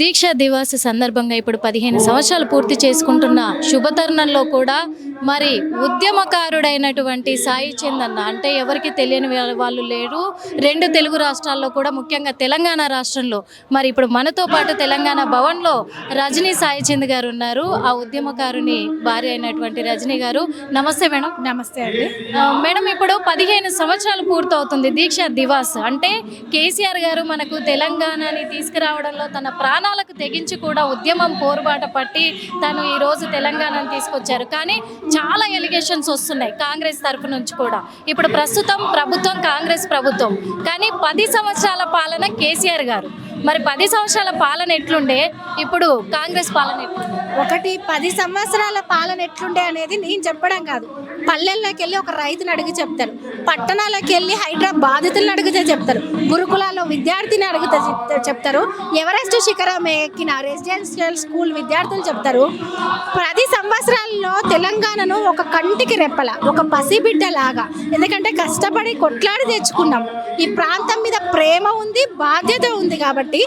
దీక్ష దివాస్ సందర్భంగా ఇప్పుడు పదిహేను సంవత్సరాలు పూర్తి చేసుకుంటున్న శుభతరుణంలో కూడా మరి ఉద్యమకారుడైనటువంటి సాయి చందన్న అంటే ఎవరికి తెలియని వాళ్ళు లేరు. రెండు తెలుగు రాష్ట్రాల్లో కూడా ముఖ్యంగా తెలంగాణ రాష్ట్రంలో. మరి ఇప్పుడు మనతో పాటు తెలంగాణ భవన్లో రజనీ సాయి చంద్ గారు ఉన్నారు. ఆ ఉద్యమకారుని భార్య అయినటువంటి రజనీ గారు. నమస్తే మేడం. నమస్తే అండి. మేడం ఇప్పుడు పదిహేను సంవత్సరాలు పూర్తవుతుంది దీక్ష దివాస్. అంటే కేసీఆర్ గారు మనకు తెలంగాణని తీసుకురావడంలో తన ప్రాణాలకు తెగించి కూడా ఉద్యమం పోరుబాట పట్టి తను ఈ రోజు తెలంగాణను తీసుకొచ్చారు. కానీ చాలా ఎలిగేషన్స్ వస్తున్నాయి కాంగ్రెస్ తరఫు నుంచి కూడా. ఇప్పుడు ప్రస్తుతం ప్రభుత్వం కాంగ్రెస్ ప్రభుత్వం. కానీ పది సంవత్సరాల పాలన కేసీఆర్ గారు. మరి పది సంవత్సరాల పాలన ఎట్లుండే? ఇప్పుడు కాంగ్రెస్ పాలన ఎట్లుండే ఒకటి పది సంవత్సరాల పాలన ఎట్లుండే అనేది నేను చెప్పడం కాదు. పల్లెల్లోకి వెళ్ళి ఒక రైతుని అడిగి చెప్తారు పట్టణాలకు వెళ్ళి హైదరాబాద్ బాధితులను అడిగితే చెప్తారు. గురుకులాల్లో విద్యార్థిని అడిగితే చెప్తారు. ఎవరెస్ట్ శిఖరం ఎక్కిన రెసిడెన్షియల్ స్కూల్ విద్యార్థులు చెప్తారు. పది సంవత్సరాల్లో తెలంగాణను ఒక కంటికి రెప్పల ఒక పసిబిడ్డలాగా ఎందుకంటే కష్టపడి కొట్లాడి తెచ్చుకున్నాం. ఈ ప్రాంతం మీద ప్రేమ ఉంది బాధ్యత ఉంది కాబట్టి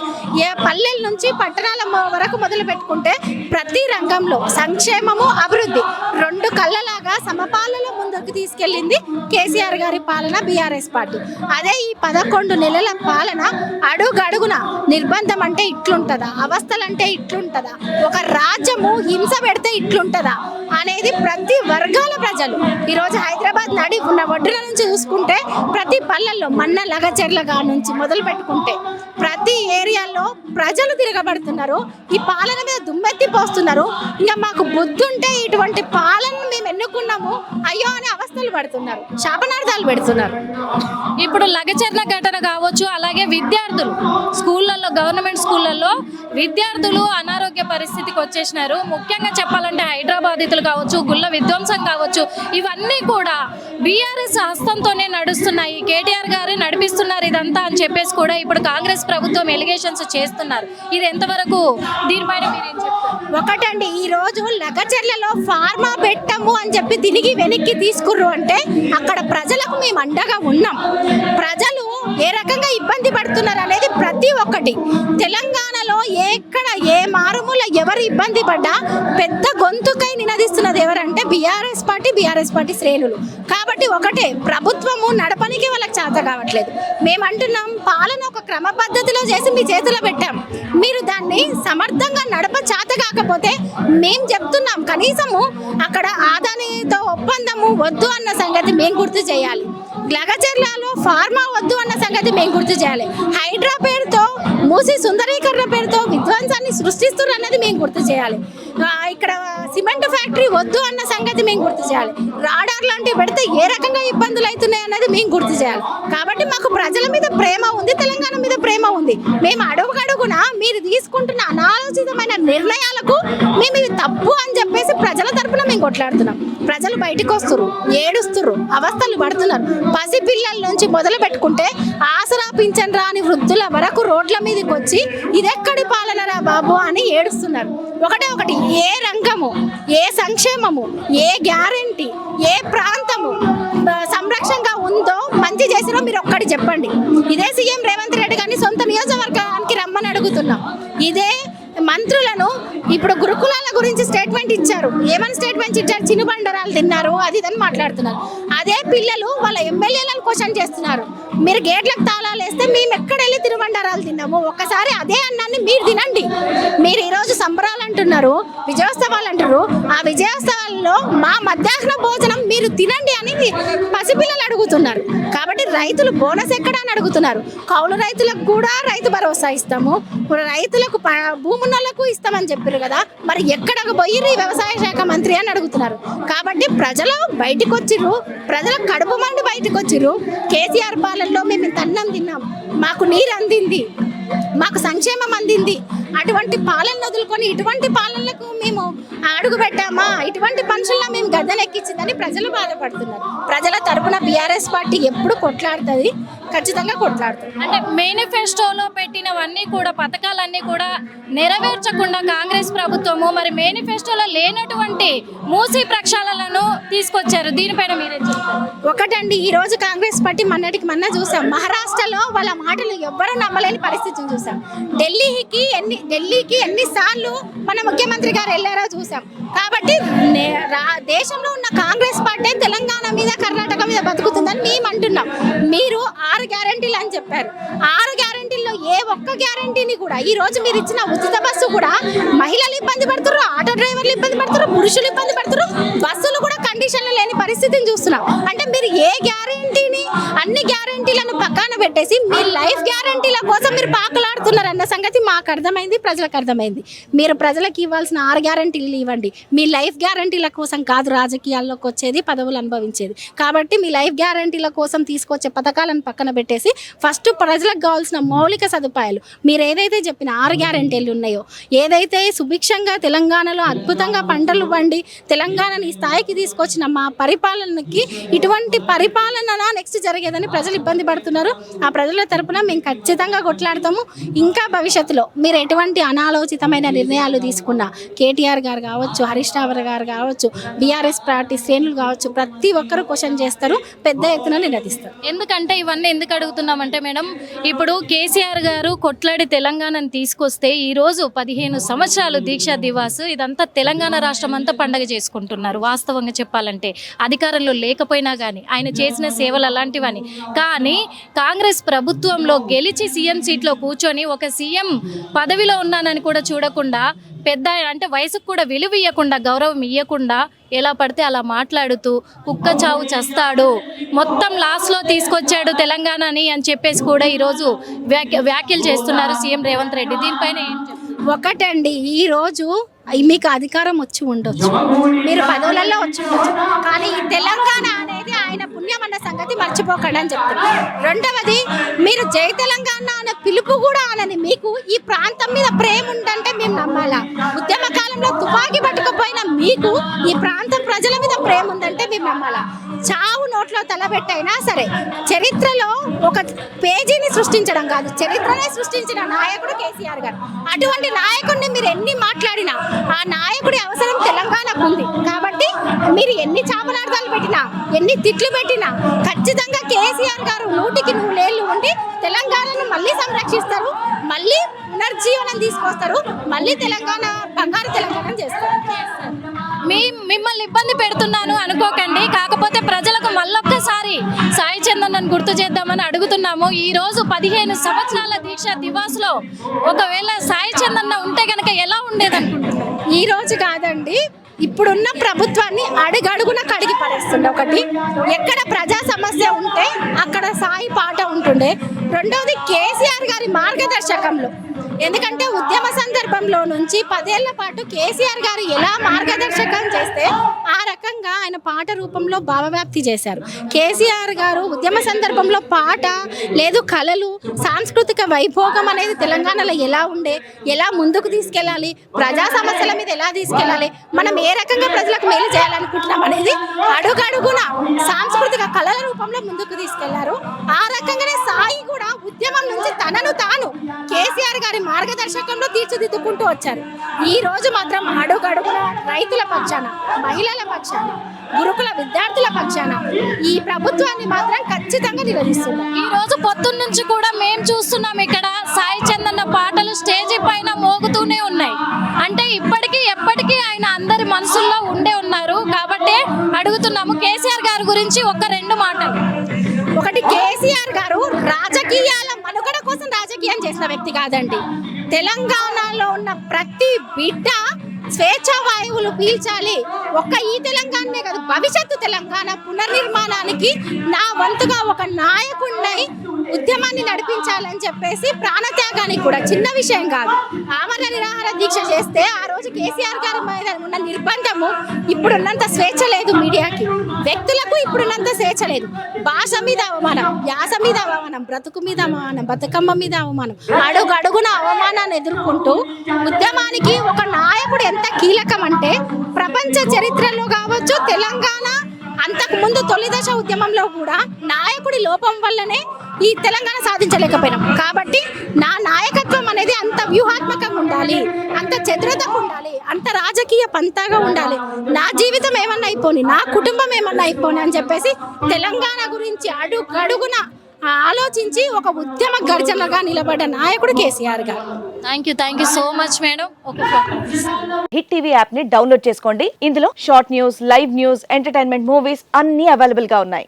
ఏ పల్లెల నుంచి పట్టణాల వరకు మొదలు పెట్టుకుంటే ప్రతి ప్రతి రంగంలో సంక్షేమము అభివృద్ధి రెండు కళ్ళలాగా సమపాలలో ముందుకు తీసుకెళ్ళింది కేసీఆర్ గారి పాలన బీఆర్ఎస్ పార్టీ. అదే ఈ పదకొండు నెలల పాలన అడుగడుగున నిర్బంధం అంటే ఇట్లుంటదా? అవస్థలు అంటే ఇట్లుంటదా? ఒక రాజ్యము హింస పెడితే ఇట్లుంటదా? అనేది ప్రతి వర్గాల ప్రజలు ఈరోజు హైదరాబాద్ నడి ఉన్న ఒడ్డున నుంచి చూసుకుంటే ప్రతి పల్లెల్లో మన్న లగచెర్లగా నుంచి మొదలు పెట్టుకుంటే ప్రతి ఏరియాలో ప్రజలు తిరగబడుతున్నారు. ఈ పాలన మీద దుమ్మెత్తి పోస్తున్నారు. ఇంకా మాకు బుద్ధుంటే ఇటువంటి పాలన మేము ఎన్నుకున్నాము? అయ్యో అనే అవస్థలు పడుతున్నారు. శాపనార్థాలు పెడుతున్నారు. ఇప్పుడు లగచర్ల ఘటన కావచ్చు అలాగే విద్యార్థులు స్కూళ్ళల్లో గవర్నమెంట్ స్కూళ్ళల్లో విద్యార్థులు అనారోగ్య పరిస్థితికి వచ్చేసినారు. ముఖ్యంగా చెప్పాలంటే హైదరాబాదితులు కావచ్చు గుళ్ళ విధ్వంసం కావచ్చు ఇవన్నీ కూడా బీఆర్ఎస్ హస్తంతోనే నడుస్తున్నాయి. కేటీఆర్ గారే నడిపిస్తున్నారు ఇదంతా అని చెప్పేసి కూడా ఇప్పుడు కాంగ్రెస్ ప్రభుత్వం ఎలిగేషన్స్ చేస్తున్నారు. ఇది ఎంతవరకు దీనిపైన మీరేం చెప్తారు? ఒకటండి ఈ రోజు లగచర్లలో ఫార్మా పెట్టము అని చెప్పి తిరిగి వెనక్కి తీసుకుర్రు అంటే అక్కడ ప్రజలకు మేము అండగా ఉన్నాం. ప్రజలు ఏ రకంగా ఇబ్బంది పడుతున్నారు అనేది ప్రతి ఒక్కటి. తెలంగాణలో ఎక్కడ ఏ మారుమూల ఎవరు ఇబ్బంది పడ్డా పెద్ద గొంతుకై నినదిస్తున్నది ఎవరంటే బీఆర్ఎస్ పార్టీ బీఆర్ఎస్ పార్టీ శ్రేణులు. కాబట్టి ఒకటే ప్రభుత్వము నడపనికి వాళ్ళకి చేత కావట్లేదు. మేము అంటున్నాం పాలన ఒక క్రమ పద్ధతిలో చేసి మీ చేతిలో పెట్టాం. మీరు దాన్ని సమర్థంగా నడప చేత కాకపోతే మేము చెప్తున్నాం కనీసము అక్కడ ఆదానితో ఒప్పందము వద్దు అన్న సంగతి మేము గుర్తు చేయాలి. గ్లగచర్లలో ఫార్మా వద్దు అన్న సంగతి మేము గుర్తు చేయాలి. హైడ్రా పేరుతో మూసి సుందరీకరణ పేరుతో విధ్వంసాన్ని సృష్టిస్తున్నారు అన్నది మేము గుర్తు చేయాలి. ఇక్కడ సిమెంట్ ఫ్యాక్టరీ వద్దు అన్న సంగతి మేము గుర్తు చేయాలి. రాడార్ లాంటివి పెడితే ఏ రకంగా ఇబ్బందులు అవుతున్నాయి అనేది మేము గుర్తు చేయాలి. కాబట్టి మాకు ప్రజల మీద ప్రేమ ఉంది తెలంగాణ మీద ప్రేమ ఉంది. మేము అడుగుగడుగున మీరు తీసుకుంటున్న అనాలోచితమైన నిర్ణయాలకు మేము ఇది తప్పు అని చెప్పేసి ప్రజల తరపున మేము కొట్లాడుతున్నాం. ప్రజలు బయటకు వస్తున్నారు ఏడుస్తున్నారు అవస్థలు పడుతున్నారు. పసి పిల్లల నుంచి మొదలు పెట్టుకుంటే ఆసరా పింఛన్ రాని వృద్ధుల వరకు రోడ్ల మీదకి వచ్చి ఇదెక్కడి పాలనరా బాబు అని ఏడుస్తున్నారు. ఒకటే ఒకటి ఏ రంగము ఏ సంక్షేమము ఏ గ్యారంటీ ఏ ప్రాంతము ఆ, సంరక్షణగా చేసినా మీరు ఒక్కటి చెప్పండి. ఇదే సీఎం రేవంత్ రెడ్డి గారిని సొంత నియోజకవర్గానికి రమ్మని అడుగుతున్నాం. ఇదే మంత్రులను ఇప్పుడు గురుకులాల గురించి స్టేట్మెంట్ ఇచ్చారు. ఏమని స్టేట్మెంట్ ఇచ్చారు? చినుబండరాలు తిన్నారు అది ఇదని మాట్లాడుతున్నారు. అదే పిల్లలు వాళ్ళ ఎమ్మెల్యేలను క్వశ్చన్ చేస్తున్నారు. మీరు గేట్లకు తాళాలు వేస్తే మేము ఎక్కడ వెళ్ళి తిరుబండారాలు తిన్నాము? ఒక్కసారి అదే అన్నాన్ని మీరు తినండి. మీరు ఈరోజు సంబరాలు అంటున్నారు విజయోత్సవాలు అంటారు ఆ విజయోత్సవాల్లో మా మధ్యాహ్న భోజనం మీరు తినండి అని పసిపిల్లలు అడుగుతున్నారు. కాబట్టి రైతులు బోనస్ ఎక్కడ అని అడుగుతున్నారు? కౌలు రైతులకు కూడా రైతు భరోసా ఇస్తాము. రైతులకు భూమున్న భూమున్నోళ్ళకు ఇస్తామని చెప్పారు కదా మరి ఎక్కడకు పోయిర్రు వ్యవసాయ శాఖ మంత్రి అని అడుగుతున్నారు. కాబట్టి ప్రజలు బయటకు వచ్చిర్రు ప్రజల కడుపు మండి బయటకు వచ్చిర్రు కేసీఆర్ పాలనలో మేము ఇంత అన్నం తిన్నాం మాకు నీరు అందింది మాకు సంక్షేమం అందింది. అటువంటి పాలన వదులుకొని ఇటువంటి పాలనలకు మేము అడుగు పెట్టామా? ఇటువంటి మనుషుల్లో మేము గద్దెనెక్కించిందని ప్రజలు బాధపడుతున్నారు. ప్రజల తరపున బీఆర్ఎస్ పార్టీ ఎప్పుడు కొట్లాడుతుంది? ఖచ్చితంగా కొట్లాడుతాం. అంటే మేనిఫెస్టోలో పెట్టినవన్నీ కూడా పథకాలన్నీ కూడా నెరవేర్చకుండా కాంగ్రెస్ ప్రభుత్వము మరి మేనిఫెస్టోలో లేనటువంటి మూసి ప్రక్షాళనను తీసుకొచ్చారు. దీనిపైన మీరే ఒకటండి ఈ రోజు కాంగ్రెస్ పార్టీ మొన్నటికి మొన్న చూసాం. మహారాష్ట్రలో వాళ్ళ మాటలు ఎవ్వరూ నమ్మలేని పరిస్థితిని చూసాం. ఢిల్లీకి ఎన్ని ఢిల్లీకి ఎన్నిసార్లు మన ముఖ్యమంత్రి గారు వెళ్ళారో చూసాం. కాబట్టి నే- రా- దేశంలో ఉన్న కాంగ్రెస్ పార్టీ తెలంగాణ మీద కర్ణాటక మీద బతుకుతుందని మేము అంటున్నాం. మీరు ఆరు గ్యారంటీలు అని చెప్పారు. ఆరు గ్యారంటీల్లో ఏ ఒక్క గ్యారంటీని కూడా ఈ రోజు మీరు ఇచ్చిన ఉచిత బస్సు కూడా మహిళలు ఇబ్బంది పడుతున్నారు ఆటో డ్రైవర్లు ఇబ్బంది పడుతున్నారు పురుషులు ఇబ్బంది పడుతున్నారు బస్సులు కూడా కండిషన్లు లేని పరిస్థితిని చూస్తున్నాం. అంటే మీరు ఏ గ్యారెంటీ గ్యారంటీలను పక్కన పెట్టేసి మీ లైఫ్ గ్యారంటీల కోసం మీరు పాకలాడుతున్నారన్న సంగతి మాకు అర్థమైంది ప్రజలకు అర్థమైంది. మీరు ప్రజలకు ఇవ్వాల్సిన ఆరు గ్యారంటీలు ఇవ్వండి. మీ లైఫ్ గ్యారంటీల కోసం కాదు రాజకీయాల్లోకి వచ్చేది పదవులు అనుభవించేది. కాబట్టి మీ లైఫ్ గ్యారంటీల కోసం తీసుకొచ్చే పథకాలను పక్కన పెట్టేసి ఫస్ట్ ప్రజలకు కావాల్సిన మౌలిక సదుపాయాలు. మీరు ఏదైతే చెప్పిన ఆరు గ్యారంటీలు ఉన్నాయో ఏదైతే సుభిక్షంగా తెలంగాణలో అద్భుతంగా పంటలు పండి తెలంగాణని ఈ స్థాయికి తీసుకొచ్చిన మా పరిపాలనకి ఇటువంటి పరిపాలన నెక్స్ట్ జరిగేదని ప్రజలు ఇబ్బంది పడుతున్నారు. ఆ ప్రజల తరపున మేము ఖచ్చితంగా కొట్లాడతాము. ఇంకా భవిష్యత్తులో మీరు ఎటువంటి అనాలోచితమైన నిర్ణయాలు తీసుకున్నా కేటీఆర్ గారు కావచ్చు హరీష్ రావు గారు కావచ్చు బీఆర్ఎస్ పార్టీ శ్రేణులు కావచ్చు ప్రతి ఒక్కరు క్వశ్చన్ చేస్తారు పెద్ద ఎత్తున నిలదీస్తారు. ఎందుకంటే ఇవన్నీ ఎందుకు అడుగుతున్నామంటే మేడం ఇప్పుడు కేసీఆర్ గారు కొట్లాడి తెలంగాణను తీసుకొస్తే ఈరోజు పదిహేను సంవత్సరాలు దీక్షా దివాస్ ఇదంతా తెలంగాణ రాష్ట్రం అంతా పండగ చేసుకుంటున్నారు. వాస్తవంగా చెప్పాలంటే అధికారంలో లేకపోయినా కానీ ఆయన చేసిన సేవలు అలాంటివని. కా కానీ కాంగ్రెస్ ప్రభుత్వంలో గెలిచి సీఎం సీట్లో కూర్చొని ఒక సీఎం పదవిలో ఉన్నానని కూడా చూడకుండా పెద్ద అంటే వయసుకు కూడా విలువ ఇవ్వకుండా గౌరవం ఇవ్వకుండా ఎలా పడితే అలా మాట్లాడుతూ కుక్క చావు చస్తాడు. మొత్తం లాస్ట్లో తీసుకొచ్చాడు తెలంగాణని అని చెప్పేసి కూడా ఈరోజు వ్యాఖ్య వ్యాఖ్యలు చేస్తున్నారు సీఎం రేవంత్ రెడ్డి. దీనిపైన ఒకటండి ఈ రోజు మీకు అధికారం వచ్చి ఉండొచ్చు. మీరు పదవులలో వచ్చి ఉండొచ్చు. కానీ ఈ తెలంగాణ మర్చిపోకండి అని చెప్తున్నారు రెండవది మీరు జై తెలంగాణ అనే పిలుపు కూడా అనని మీకు ఈ ప్రాంతం మీద ప్రేమ ఉందంటే మేము నమ్మాలా? ఉద్యమ కాలంలో తుపాకీ పట్టుకపోయిన మీకు ఈ ప్రాంతం ప్రజల మీద ప్రేమ ఉందంటే మేము నమ్మాలా? చావు నోట్లో తలబెట్టైనా సరే చరిత్రలో ఒక పేజీని సృష్టించడం కాదు చరిత్రనే సృష్టించిన నాయకుడు కేసీఆర్ గారు. అటువంటి నాయకుడిని మీరు ఎన్ని మాట్లాడినా ఆ నాయకుడి అవసరం తెలంగాణకు ఉంది. కాబట్టి మీరు ఎన్ని చాపలార్థాలు పెట్టినా ఎన్ని తిట్లు పెట్టినా ఖచ్చితంగా కేసీఆర్ గారు నూటికి నూరేళ్ళు ఉండి తెలంగాణను మళ్ళీ సంరక్షిస్తారు మళ్ళీ పునర్జీవనం తీసుకొస్తారు మళ్ళీ తెలంగాణ బంగారు తెలంగాణ చేస్తారు. మీ మిమ్మల్ని ఇబ్బంది పెడుతున్నాను అనుకోకండి. కాకపోతే ప్రజలకు మళ్ళొక్కసారి సాయి చందన్ గుర్తు చేద్దామని అడుగుతున్నాము. ఈ రోజు పదిహేను సంవత్సరాల దీక్ష దివాస్లో ఒకవేళ సాయి చందన్న ఉంటే కనుక ఎలా ఉండేది అనుకుంటున్నారు ఈ రోజు కాదండి ఇప్పుడున్న ప్రభుత్వాన్ని అడుగడుగున కడిగి పడేస్తుండే ఒకటి. ఎక్కడ ప్రజా సమస్య ఉంటే అక్కడ సాయి పాట ఉంటుండే. రెండవది కేసీఆర్ మార్గదర్శకంలో. ఎందుకంటే ఉద్యమ సందర్భంలో నుంచి పదేళ్ళ పాటు కేసీఆర్ గారు ఎలా మార్గదర్శకం చేస్తే ఆ రకంగా ఆయన పాట రూపంలో భావవ్యాప్తి చేశారు. కేసీఆర్ గారు ఉద్యమ సందర్భంలో పాట లేదు కళలు సాంస్కృతిక వైభోగం అనేది తెలంగాణలో ఎలా ఉండే ఎలా ముందుకు తీసుకెళ్ళాలి ప్రజా సమస్యల మీద ఎలా తీసుకెళ్ళాలి మనం ఏ రకంగా ప్రజలకు మేలు చేయాలనుకుంటున్నాం అనేది అడుగడుగున సాంస్కృతిక కళల రూపంలో ముందుకు తీసుకెళ్ళారు. ఆ రకంగానే సాయి కూడా ఉద్యమం నుంచి తనను తాను కేసీఆర్ గారి మార్గదర్శకంలో తీర్చిదిద్దుకుంటూ వచ్చారు. ఈ రోజు మాత్రం అడుగడుగున రైతుల పక్షాన మహిళల పక్షాన గురుకుల విద్యార్థుల పక్షాన ఈ ప్రభుత్వాన్ని మాత్రం ఖచ్చితంగా నిలదీస్తున్నారు. ఈ రోజు పొద్దున్న నుంచి కూడా మేము చూస్తున్నాం ఇక్కడ సాయి చందన్న పాటలు స్టేజీ పైన మోగుతూనే ఉన్నాయి. అంటే ఇప్పటికీ ఎప్పటికీ ఆయన అందరి మనసుల్లో ఉండే ఉన్నారు. కాబట్టి అడుగుతున్నాము కేసీఆర్ గారి గురించి ఒక రెండు మాటలు. ఒకటి కేసీఆర్ గారు రాజకీయాల మనుగడ కోసం రాజకీయం చేసిన వ్యక్తి కాదండి. తెలంగాణలో ఉన్న ప్రతి బిడ్డ స్వేచ్ఛ వాయువులు పీల్చాలి. ఒక్క ఈ తెలంగాణనే కాదు భవిష్యత్తు తెలంగాణ పునర్నిర్మాణానికి నా వంతుగా ఒక నాయకుడినై ఉద్యమాన్ని నడిపించాలని చెప్పేసి ప్రాణత్యాగానికి కూడా చిన్న విషయం కాదు. ఆమరణ నిరాహార దీక్ష చేస్తే ఆ రోజు కేసీఆర్ గారి మీద ఉన్న నిర్బంధము ఇప్పుడున్నంత స్వేచ్ఛ లేదు మీడియాకి. వ్యక్తులకు ఇప్పుడున్నంత స్వేచ్ఛ లేదు. భాష మీద అవమానం యాస మీద అవమానం బ్రతుకు మీద అవమానం బతుకమ్మ మీద అవమానం అడుగు అడుగున అవమానాన్ని ఎదుర్కొంటూ ఉద్యమానికి ఒక నాయకుడు ఎంత కీలకం అంటే ప్రపంచ చరిత్రలో కావచ్చు తెలంగాణ అంతకుముందు తొలి దశ ఉద్యమంలో కూడా నాయకుడి లోపం వల్లనే ఈ తెలంగాణ సాధించలేకపోయినాం. కాబట్టి నా నాయకత్వం అనేది అంత వ్యూహాత్మకంగా ఉండాలి అంత చతురతగా ఉండాలి అంత రాజకీయ పంతాగా ఉండాలి. నా జీవితం ఏమన్నా అయిపోని నా కుటుంబం ఏమన్నా అయిపోని అని చెప్పేసి తెలంగాణ గురించి అడుగు అడుగున ఆలోచించి ఒక ఉద్యమ గర్జనగా నిలబడ్డ నాయకుడు KCR garu. Thank you thank you so much madam hit TV యాప్ని డౌన్లోడ్ చేసుకోండి. ఇందులో short news live news entertainment movies అన్ని అవైలబుల్గా ఉన్నాయి.